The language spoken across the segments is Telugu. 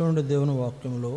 చూడండి దేవుని వాక్యంలో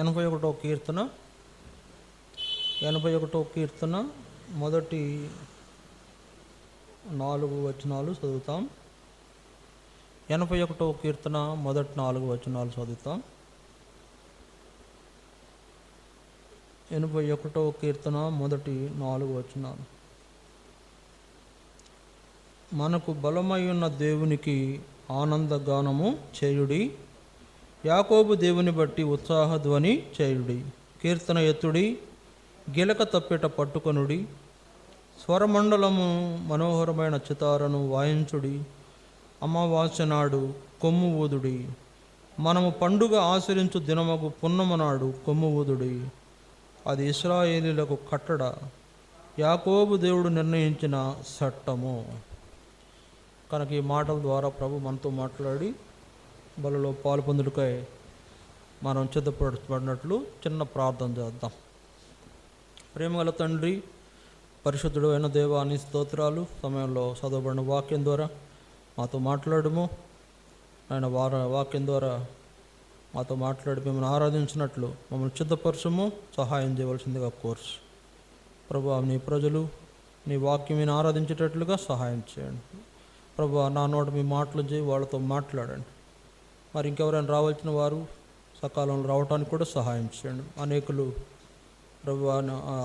ఎనభై ఒకటో కీర్తన ఎనభై ఒకటో కీర్తన మొదటి నాలుగు వచనాలు చదువుతాం. ఎనభై ఒకటో కీర్తన మొదటి నాలుగు వచనాలు చదువుతాం. ఎనభై ఒకటో కీర్తన మొదటి నాలుగు వచనాలు. మనకు బలమై ఉన్న దేవునికి ఆనందగానము చేయుడి. యాకోబు దేవుని బట్టి ఉత్సాహ ధ్వని చేయుడి కీర్తన ఎత్తుడి గిలక తప్పిట పట్టుకొనుడి స్వరమండలము మనోహరమైన చితారను వాయించుడి అమావాస్య నాడు కొమ్ము ఊదుడి మనము పండుగ ఆచరించు దినమగు పున్నమ నాడు కొమ్ము ఊదుడి. అది ఇస్రాయేలీలకు కట్టడ యాకోబు దేవుడు నిర్ణయించిన చట్టము. కనుక ఈ మాటల ద్వారా ప్రభు మనతో మాట్లాడి బలలో పాలు పొందుడుకై మనం సిద్ధపడబడినట్లు చిన్న ప్రార్థన చేద్దాం. ప్రేమగల తండ్రి పరిశుద్ధుడు అయిన దేవాని స్తోత్రాలు సమయంలో చదవబడిన వాక్యం ద్వారా మాతో మాట్లాడము. ఆయన వార వాక్యం ద్వారా మాతో మాట్లాడి మిమ్మల్ని ఆరాధించినట్లు మమ్మల్ని సిద్ధపరచము. సహాయం చేయవలసిందిగా కోర్సు ప్రభు నీ ప్రజలు నీ వాక్యం మీద ఆరాధించేటట్లుగా సహాయం చేయండి. ప్రభు నా నోట మీ మాటలు చేయి వాళ్ళతో మాట్లాడండి. మరి ఇంకెవరైనా రావాల్సిన వారు సకాలంలో రావడానికి కూడా సహాయం చేయండి. అనేకులు ప్రభు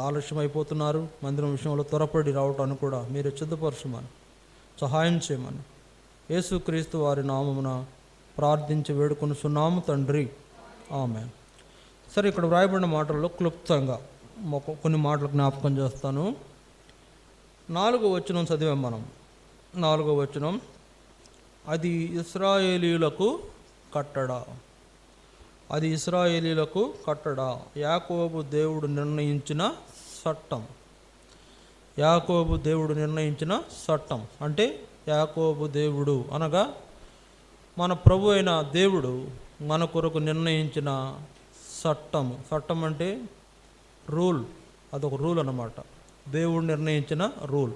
ఆలస్యం అయిపోతున్నారు. మందిరం విషయంలో త్వరపడి రావటానికి కూడా మీరు సిద్ధపరచమని సహాయం చేయమని యేసుక్రీస్తు వారి నామమున ప్రార్థించి వేడుకొని సున్నాము తండ్రి. ఆమె సరే ఇక్కడ వ్రాయబడిన మాటల్లో క్లుప్తంగా కొన్ని మాటలు జ్ఞాపకం చేస్తాను. నాలుగో వచనం చదివాం మనం. నాలుగో వచనం. అది ఇస్రాయేలీలకు కట్టడ. అది ఇస్రాయేలీలకు కట్టడ. యాకోబు దేవుడు నిర్ణయించిన చట్టం. యాకోబు దేవుడు నిర్ణయించిన చట్టం. అంటే యాకోబు దేవుడు అనగా మన ప్రభు అయిన దేవుడు మన కొరకు నిర్ణయించిన చట్టం. చట్టం అంటే రూల్. అదొక రూల్ అన్నమాట. దేవుడు నిర్ణయించిన రూల్.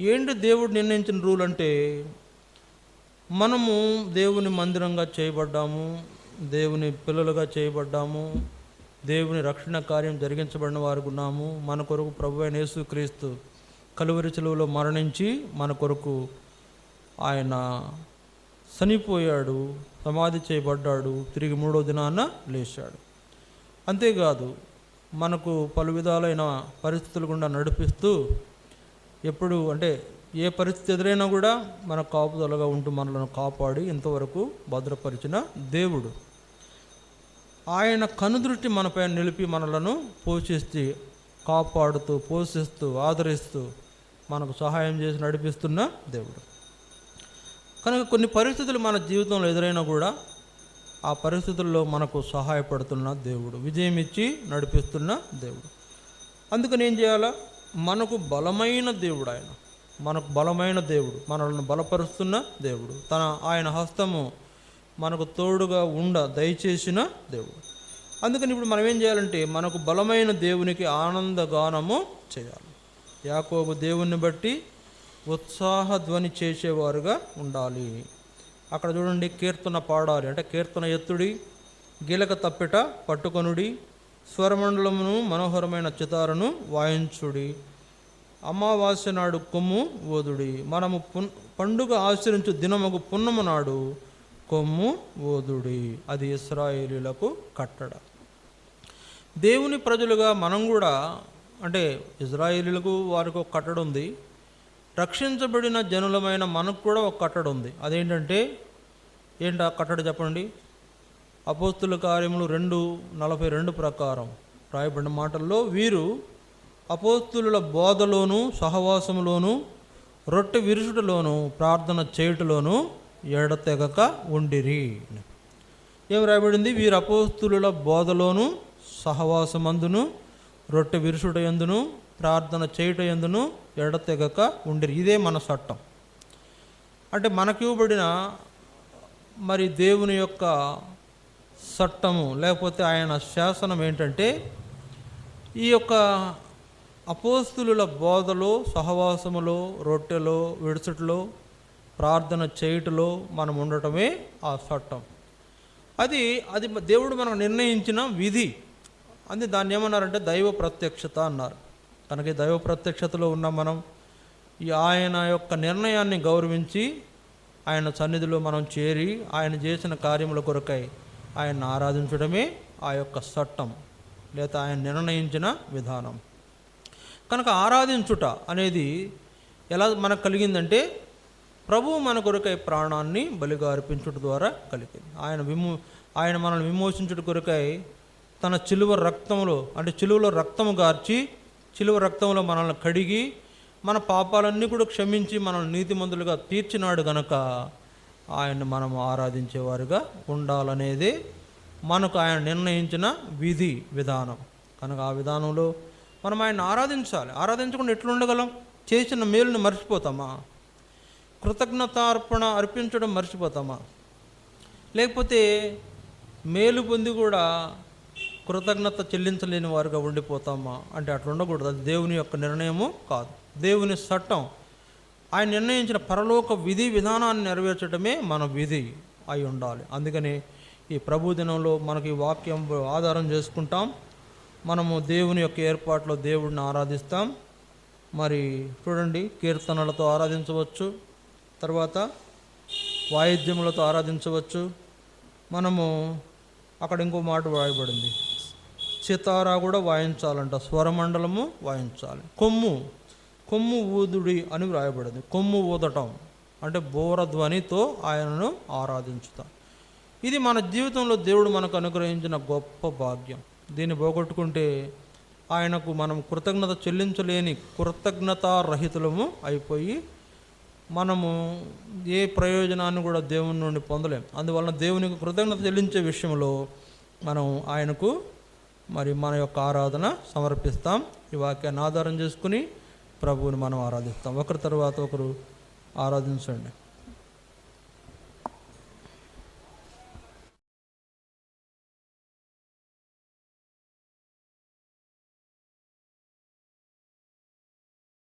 ఏంటి దేవుడు నిర్ణయించిన రూల్ అంటే మనము దేవుని మందిరంగా చేయబడ్డాము దేవుని పిల్లలుగా చేయబడ్డాము దేవుని రక్షణ కార్యం జరిగించబడిన వారు ఉన్నాము. మన కొరకు ప్రభు అయిన యేసుక్రీస్తు కలువరి చెలువలో మరణించి మన కొరకు ఆయన చనిపోయాడు సమాధి చేయబడ్డాడు తిరిగి మూడో దినాన లేచాడు. అంతేకాదు మనకు పలు విధాలైన పరిస్థితులు గుండా నడిపిస్తూ ఎప్పుడు అంటే ఏ పరిస్థితి ఎదురైనా కూడా మన కాపుదలగా ఉంటూ మనలను కాపాడి ఇంతవరకు భద్రపరిచిన దేవుడు. ఆయన కనుదృష్టి మనపై నిలిపి మనలను పోషిస్తూ కాపాడుతూ పోషిస్తూ ఆదరిస్తూ మనకు సహాయం చేసి నడిపిస్తున్న దేవుడు. కనుక కొన్ని పరిస్థితులు మన జీవితంలో ఎదురైనా కూడా ఆ పరిస్థితుల్లో మనకు సహాయపడుతున్న దేవుడు విజయం ఇచ్చి నడిపిస్తున్న దేవుడు. అందుకని ఏం చేయాలా? మనకు బలమైన దేవుడు ఆయన. మనకు బలమైన దేవుడు మనల్ని బలపరుస్తున్న దేవుడు. తన ఆయన హస్తము మనకు తోడుగా ఉండ దయచేసిన దేవుడు. అందుకని ఇప్పుడు మనం ఏం చేయాలంటే మనకు బలమైన దేవునికి ఆనందగానము చేయాలి. యాకోబు దేవుణ్ణి బట్టి ఉత్సాహ ధ్వని చేసేవారుగా ఉండాలి. అక్కడ చూడండి కీర్తన పాడాలి. అంటే కీర్తన ఎత్తుడి గీలక తప్పిట పట్టుకొనుడి స్వరమండలమును మనోహరమైన చితారను వాయించుడి. అమావాస్య నాడు కొమ్ము ఓదుడి మనము పున్ పండుగ ఆచరించు దినముకు పున్నము నాడు కొమ్ము ఓదుడి అది ఇస్రాయేలీలకు కట్టడ. దేవుని ప్రజలుగా మనం కూడా అంటే ఇజ్రాయేలీలకు వారికి ఒక కట్టడ ఉంది. రక్షించబడిన జనులమైన మనకు కూడా ఒక కట్టడ ఉంది. అదేంటంటే ఏంటి ఆ కట్టడ చెప్పండి? అపోస్తుల కార్యములు రెండు నలభై రెండు ప్రకారం రాయబడిన మాటల్లో వీరు అపోస్తుల బోధలోను సహవాసములోను రొట్టె విరుచుటలోను ప్రార్థన చేయుటలోను ఎడతెగక ఉండిరి. ఏం రాయబడింది? వీరు అపోస్తుల బోధలోను సహవాసమందును రొట్టె విరుసుట ఎందును ప్రార్థన చేయుట ఎందును ఎడతెగక ఉండిరి. ఇదే మన చట్టం. అంటే మనకి ఇవ్వబడిన మరి దేవుని యొక్క చట్టము లేకపోతే ఆయన శాసనం ఏంటంటే ఈ యొక్క అపోస్తుల బోధలో సహవాసములో రొట్టెలో విడుచుటలో ప్రార్థన చేయుటలో మనం ఉండటమే ఆ చట్టం. అది అది దేవుడు మనకు నిర్ణయించిన విధి. అది దాన్ని ఏమన్నారంటే దైవ ప్రత్యక్షత అన్నారు. కనుక దైవ ప్రత్యక్షతలో ఉన్న మనం. ఈ ఆయన యొక్క నిర్ణయాన్ని గౌరవించి ఆయన సన్నిధిలో మనం చేరి ఆయన చేసిన కార్యముల కొరకై ఆయన్ని ఆరాధించడమే ఆ యొక్క చట్టం. లేదా ఆయన నిర్ణయించిన విధానం. కనుక ఆరాధించుట అనేది ఎలా మనకు కలిగిందంటే ప్రభువు మన కొరకై ప్రాణాన్ని బలిగా అర్పించుట ద్వారా కలిగింది. ఆయన విమో ఆయన మనల్ని విమోచించుట కొరకై తన చిలువ రక్తంలో అంటే చిలువలో రక్తము గార్చి చిలువ రక్తంలో మనల్ని కడిగి మన పాపాలన్నీ కూడా క్షమించి మనల్ని నీతిమంతులుగా తీర్చినాడు గనక ఆయన్ని మనం ఆరాధించేవారుగా ఉండాలనేదే మనకు ఆయన నిర్ణయించిన విధి విధానం. కనుక ఆ విధానంలో మనం ఆయన ఆరాధించాలి. ఆరాధించకుండా ఎట్లుండగలం? చేసిన మేలుని మర్చిపోతామా? కృతజ్ఞతార్పణ అర్పించడం మర్చిపోతామా? లేకపోతే మేలు పొంది కూడా కృతజ్ఞత చెల్లించలేని వారుగా ఉండిపోతామా? అంటే అట్లా ఉండకూడదు. అది దేవుని యొక్క నిర్ణయము కాదు. దేవుని చట్టం. ఆయన నిర్ణయించిన పరలోక విధి విధానాన్ని నెరవేర్చడమే మన విధి అయి ఉండాలి. అందుకని ఈ ప్రభు దినంలో మనకి వాక్యం ఆధారం చేసుకుంటాం. మనము దేవుని యొక్క ఏర్పాట్లో దేవుడిని ఆరాధిస్తాం. మరి చూడండి కీర్తనలతో ఆరాధించవచ్చు. తర్వాత వాయిద్యములతో ఆరాధించవచ్చు. మనము అక్కడ ఇంకో మాట వాయబడింది సితారా కూడా వాయించాలంట స్వరమండలము వాయించాలి. కొమ్ము కొమ్ము ఊదుడి అని వ్రాయబడింది. కొమ్ము ఊదటం అంటే బోర ధ్వనితో ఆయనను ఆరాధించుతాం. ఇది మన జీవితంలో దేవుడు మనకు అనుగ్రహించిన గొప్ప భాగ్యం. దీన్ని పోగొట్టుకుంటే ఆయనకు మనం కృతజ్ఞత చెల్లించలేని కృతజ్ఞతారహితులము అయిపోయి మనము ఏ ప్రయోజనాన్ని కూడా దేవుని నుండి పొందలేం. అందువలన దేవునికి కృతజ్ఞత చెల్లించే విషయంలో మనం ఆయనకు మరి మన యొక్క ఆరాధన సమర్పిస్తాం. ఈ వాక్యాన్ని ఆధారం చేసుకుని ప్రభువుని మనం ఆరాధిస్తాం. ఒకరి తర్వాత ఒకరు ఆరాధించండి.